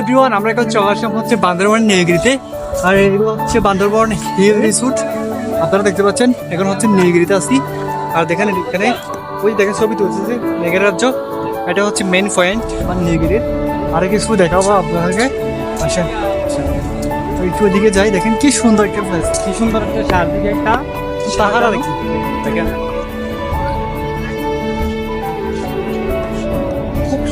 Everyone আমরা এখন চলে আসলাম হচ্ছে বান্দরবান নীলগিরিতে। আর এগুলো হচ্ছে বান্দরবান হিল রিসোর্ট আপনারা দেখতে পাচ্ছেন, এখন হচ্ছে নীলগিরিতে আসি আর দেখেন এখানে, ওই দেখেন ছবি তুলছে মেঘের রাজ্য। এটা হচ্ছে মেন পয়েন্ট মানে নীলগিরির। আর কিছু দেখাবো আপনাদেরকে। আসেন তো একটু ওইদিকে যাই, দেখেন কি সুন্দর একটা প্লেস কি সুন্দর একটা চারদিকে একটা আর কি। দেখেন।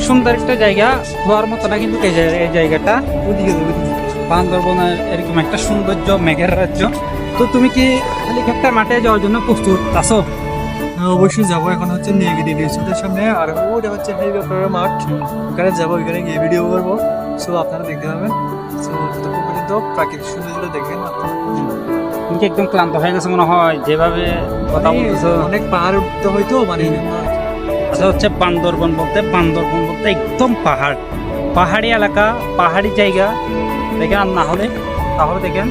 সুন্দর একটা জায়গা হওয়ার মতো না কিন্তু এই জায়গা- এই জায়গাটা। ওইদিকে যাই, বান্দরবনের এরকম একটা সৌন্দর্য মেঘের রাজ্য। তো তুমি কি হেলিকপ্টার মাঠে যাওয়ার জন্য প্রস্তুত আছো? হ্যাঁ, অবশ্যই যাব। এখন হচ্ছে নীলগিরি রিসোর্টের সামনে। আর ওটা হচ্ছে হেলিকপ্টারের মাঠ। ওখানে যাব ওইখানে গিয়ে ভিডিও করব। সো আপনারা দেখতে পাবেন সো ততক্ষণ পর্যন্ত প্রাকৃতিক সৌন্দর্য দেখেন। তুমি কি একদম ক্লান্ত হয়ে গেছে মনে হয়? যেভাবে কথা বলতেছো। অনেক পাহাড় উঠতে হয়তো মানে আচ্ছা হচ্ছে বান্দরবন বলতে বান্দরবন বলতে একদম পাহাড়। পাহাড়ি এলাকা, পাহাড়ি জায়গা। দেখেন আর না হলে, তাহলে দেখেন,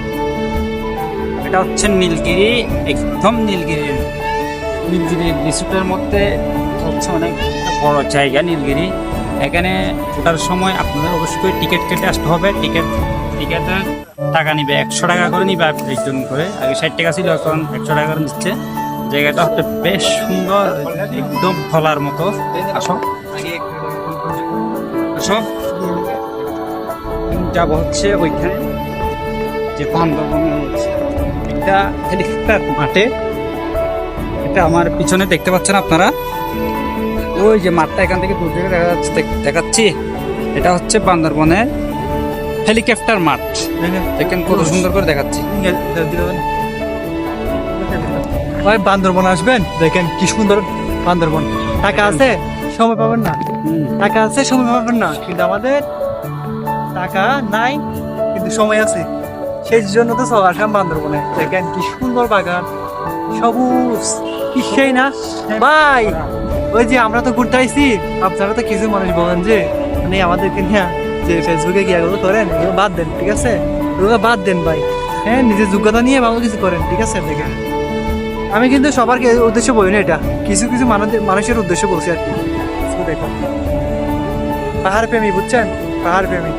এটা হচ্ছে নীলগিরি, একদম নীলগিরি। নীলগিরি রিসোর্টের মধ্যে হচ্ছে অনেক বড় জায়গা নীলগিরি। এখানে ওঠার সময় আপনাদের অবশ্যই টিকিট কেটে আসতে হবে। টিকিট টিকিটের টাকা নিবে, একশো টাকা করে নিবে একজন করে। আগে ষাট টাকা ছিল, এখন একশো টাকা করে নিচ্ছে। জায়গাটা হচ্ছে বেশ সুন্দর, একদম ফলার মতো। আসো। আসো। যাব হচ্ছে ওইখানে, যে বান্দরবনের একটা হেলিকপ্টার মাঠে। এটা আমার পিছনে দেখতে পাচ্ছেন আপনারা? ওই যে মাঠটা এখান থেকে দূর থেকে দেখা যাচ্ছে, দেখ- দেখাচ্ছি। এটা হচ্ছে বান্দরবনের হেলিকপ্টার মাঠ। দেখেন কত সুন্দর করে দেখাচ্ছি। ভাই বান্দরবন আসবেন? দেখেন কি সুন্দর বান্দরবন। টাকা আছে? সময় পাবেন না। টাকা আছে, সময় পাবেন না। কিন্তু আমাদের টাকা নাই, কিন্তু সময় আছে। সেই জন্য তো সব আসলাম বান্দরবনে। দেখেন কি সুন্দর বাগান। সবুজ। কি সেই না। ভাই, ওই যে আমরা তো ঘুরতে আইছি, আপনারা তো কিছু মানুষ বলেন যে মানে আমাদেরকে নিয়ে যে ফেসবুকে গিয়ে এগুলো করেন, এগুলো বাদ দেন, ঠিক আছে? এগুলো বাদ দেন ভাই। হ্যাঁ নিজের যোগ্যতা নিয়ে ভালো কিছু করেন, ঠিক আছে? দেখেন। আমি কিন্তু সবার উদ্দেশ্য বলি না এটা। কিছু কিছু মানুষ- মানুষের উদ্দেশ্য বলছি আর কি। দেখো। পাহাড় প্রেমী, বুঝছেন? পাহাড় প্রেমী।